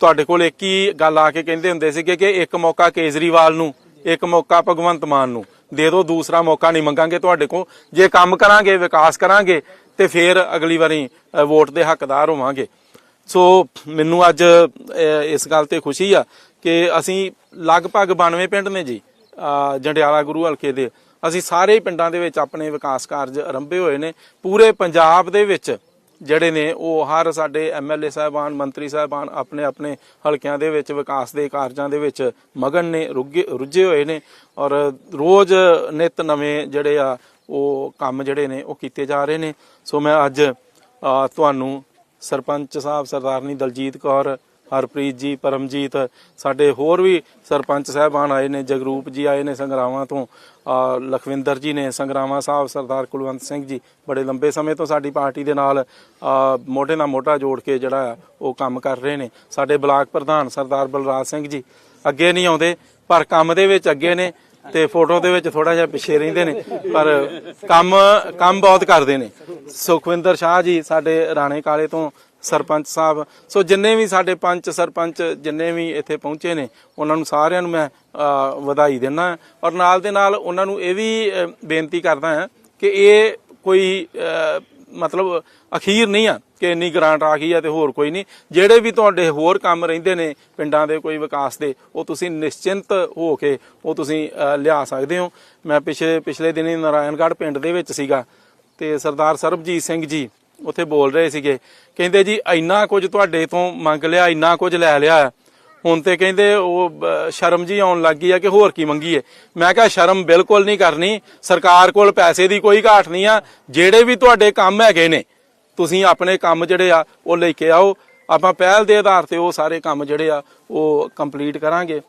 ਤੁਹਾਡੇ ਕੋਲ ਇੱਕ ਹੀ ਗੱਲ ਆ ਕੇ ਕਹਿੰਦੇ ਹੁੰਦੇ ਸੀਗੇ ਕਿ ਇੱਕ ਮੌਕਾ ਕੇਜਰੀਵਾਲ ਨੂੰ, ਇੱਕ ਮੌਕਾ ਭਗਵੰਤ ਮਾਨ ਨੂੰ। ਦੇ ਦਿਓ, ਦੂਸਰਾ ਮੌਕਾ ਨਹੀਂ ਮੰਗਾਂਗੇ ਤੁਹਾਡੇ ਕੋਲ। ਜੇ ਕੰਮ ਕਰਾਂਗੇ, ਵਿਕਾਸ ਕਰਾਂਗੇ, ਤੇ ਫਿਰ ਅਗਲੀ ਵਾਰੀ ਵੋਟ ਦੇ ਹੱਕਦਾਰ ਹੋਵਾਂਗੇ। ਸੋ, ਮੈਨੂੰ ਅੱਜ ਇਸ ਗੱਲ ਤੇ ਖੁਸ਼ੀ ਆ ਕਿ ਅਸੀਂ ਲਗਭਗ 92 ਪਿੰਡ ਨੇ ਜੀ ਜੰਡਿਆਲਾ ਗੁਰੂ ਹਲਕੇ ਦੇ। ਅਸੀਂ ਸਾਰੇ ਪਿੰਡਾਂ ਦੇ ਵਿੱਚ ਆਪਣੇ ਵਿਕਾਸ ਕਾਰਜ ਆਰੰਭੇ ਹੋਏ ਨੇ। ਪੂਰੇ ਪੰਜਾਬ ਦੇ ਵਿੱਚ ਜਿਹੜੇ ਨੇ, ਉਹ ਹਰ ਸਾਡੇ ਐਮਐਲਏ ਸਾਹਿਬਾਨ, ਮੰਤਰੀ ਸਾਹਿਬਾਨ ਆਪਣੇ ਆਪਣੇ ਹਲਕਿਆਂ ਦੇ ਵਿੱਚ, ਵਿਕਾਸ ਦੇ ਕਾਰਜਾਂ ਦੇ ਵਿੱਚ ਮਗਨ ਨੇ ਰੁੱਝੇ ਰੁੱਝੇ ਹੋਏ ਨੇ ਔਰ ਰੋਜ਼ ਨਿਤ ਨਵੇਂ ਜਿਹੜੇ ਆ, ਉਹ ਕੰਮ ਜਿਹੜੇ ਨੇ, ਉਹ ਕੀਤੇ ਜਾ ਰਹੇ ਨੇ। ਸੋ ਮੈਂ ਅੱਜ ਤੁਹਾਨੂੰ ਸਰਪੰਚ ਸਾਹਿਬ ਸਰਦਾਰਨੀ ਦਲਜੀਤ ਕੌਰ ਹਰਪ੍ਰੀਤ ਜੀ ਪਰਮਜੀਤ ਸਾਡੇ ਹੋਰ ਵੀ ਸਰਪੰਚ ਸਾਹਿਬਾਨ ਆਏ ਨੇ ਜਗਰੂਪ ਜੀ ਆਏ ਨੇ ਸੰਗਰਾਵਾਂ ਤੋਂ। ਲਖਵਿੰਦਰ ਜੀ ਨੇ ਸੰਗਰਾਵਾਂ ਸਾਹਿਬ ਸਰਦਾਰ ਕੁਲਵੰਤ ਸਿੰਘ ਜੀ। ਬੜੇ ਲੰਬੇ ਸਮੇਂ ਤੋਂ ਸਾਡੀ ਪਾਰਟੀ ਦੇ ਨਾਲ ਮੋਢੇ ਨਾਲ ਮੋਢਾ ਜੋੜ ਕੇ ਜਿਹੜਾ ਆ, ਉਹ ਕੰਮ ਕਰ ਰਹੇ ਨੇ। ਸਾਡੇ ਬਲਾਕ ਪ੍ਰਧਾਨ ਸਰਦਾਰ ਬਲਰਾਜ ਸਿੰਘ ਜੀ ਅੱਗੇ ਨਹੀਂ ਆਉਂਦੇ ਪਰ ਕੰਮ ਦੇ ਵਿੱਚ ਅੱਗੇ ਨੇ ਤੇ ਫੋਟੋ ਦੇ ਵਿੱਚ ਥੋੜਾ ਜਿਹਾ ਪਿੱਛੇ ਰਹਿੰਦੇ ਨੇ ਪਰ ਕੰਮ ਕੰਮ ਬਹੁਤ ਕਰਦੇ ਨੇ। ਸੁਖਵਿੰਦਰ ਸ਼ਾਹ ਜੀ ਸਾਡੇ ਰਾਣੇ ਕਾਲੇ ਤੋਂ ਸਰਪੰਚ ਸਾਹਿਬ। ਸੋ ਜਿੰਨੇ ਵੀ ਸਾਡੇ ਪੰਚ ਸਰਪੰਚ ਜਿੰਨੇ ਵੀ ਇੱਥੇ ਪਹੁੰਚੇ ਨੇ, ਉਹਨਾਂ ਨੂੰ ਸਾਰਿਆਂ ਨੂੰ ਮੈਂ ਵਧਾਈ ਦਿੰਦਾ ਔਰ ਨਾਲ ਦੇ ਨਾਲ ਉਹਨਾਂ ਨੂੰ ਇਹ ਵੀ ਬੇਨਤੀ ਕਰਦਾ ਹਾਂ ਕਿ ਇਹ ਕੋਈ ਮਤਲਬ ਅਖੀਰ ਨਹੀਂ ਆ ਕਿ ਇੰਨੀ ਗ੍ਰਾਂਟ ਆ ਗਈ ਆ ਤੇ ਹੋਰ ਕੋਈ ਨਹੀਂ। ਜਿਹੜੇ ਵੀ ਤੁਹਾਡੇ ਹੋਰ ਕੰਮ ਰਹਿੰਦੇ ਨੇ ਪਿੰਡਾਂ ਦੇ ਕੋਈ ਵਿਕਾਸ ਦੇ, ਉਹ ਤੁਸੀਂ ਨਿਸ਼ਚਿੰਤ ਹੋ ਕੇ ਉਹ ਤੁਸੀਂ ਲਿਆ ਸਕਦੇ ਹੋ। ਮੈਂ ਪਿਛਲੇ ਪਿਛਲੇ ਦਿਨੀ ਨਾਰਾਇਣਗੜ੍ਹ ਪਿੰਡ ਦੇ ਵਿੱਚ ਸੀਗਾ ਤੇ ਸਰਦਾਰ ਸਰਬਜੀਤ ਸਿੰਘ ਜੀ ਉੱਥੇ ਬੋਲ ਰਹੇ ਸੀਗੇ। ਕਹਿੰਦੇ ਜੀ, ਇੰਨਾ ਕੁਝ ਤੁਹਾਡੇ ਤੋਂ ਮੰਗ ਲਿਆ, ਇੰਨਾ ਕੁਝ ਲੈ ਲਿਆ। ਹੁਣ ਤੇ ਕਹਿੰਦੇ ਉਹ ਸ਼ਰਮ ਜੀ ਆਉਣ ਲੱਗ ਗਈ ਆ ਕਿ ਹੋਰ ਕੀ ਮੰਗੀਏ। ਮੈਂ ਕਿਹਾ, ਸ਼ਰਮ ਬਿਲਕੁਲ ਨਹੀਂ ਕਰਨੀ। ਸਰਕਾਰ ਕੋਲ ਪੈਸੇ ਦੀ ਕੋਈ ਘਾਟ ਨਹੀਂ ਆ। ਜਿਹੜੇ ਵੀ ਤੁਹਾਡੇ ਕੰਮ ਹੈਗੇ ਨੇ, ਤੁਸੀਂ ਆਪਣੇ ਕੰਮ ਜਿਹੜੇ ਆ, ਉਹ ਲੈ ਕੇ ਆਓ। ਆਪਾਂ ਪਹਿਲ ਦੇ ਆਧਾਰ ਤੇ ਉਹ ਸਾਰੇ ਕੰਮ ਜਿਹੜੇ ਆ, ਉਹ ਕੰਪਲੀਟ ਕਰਾਂਗੇ।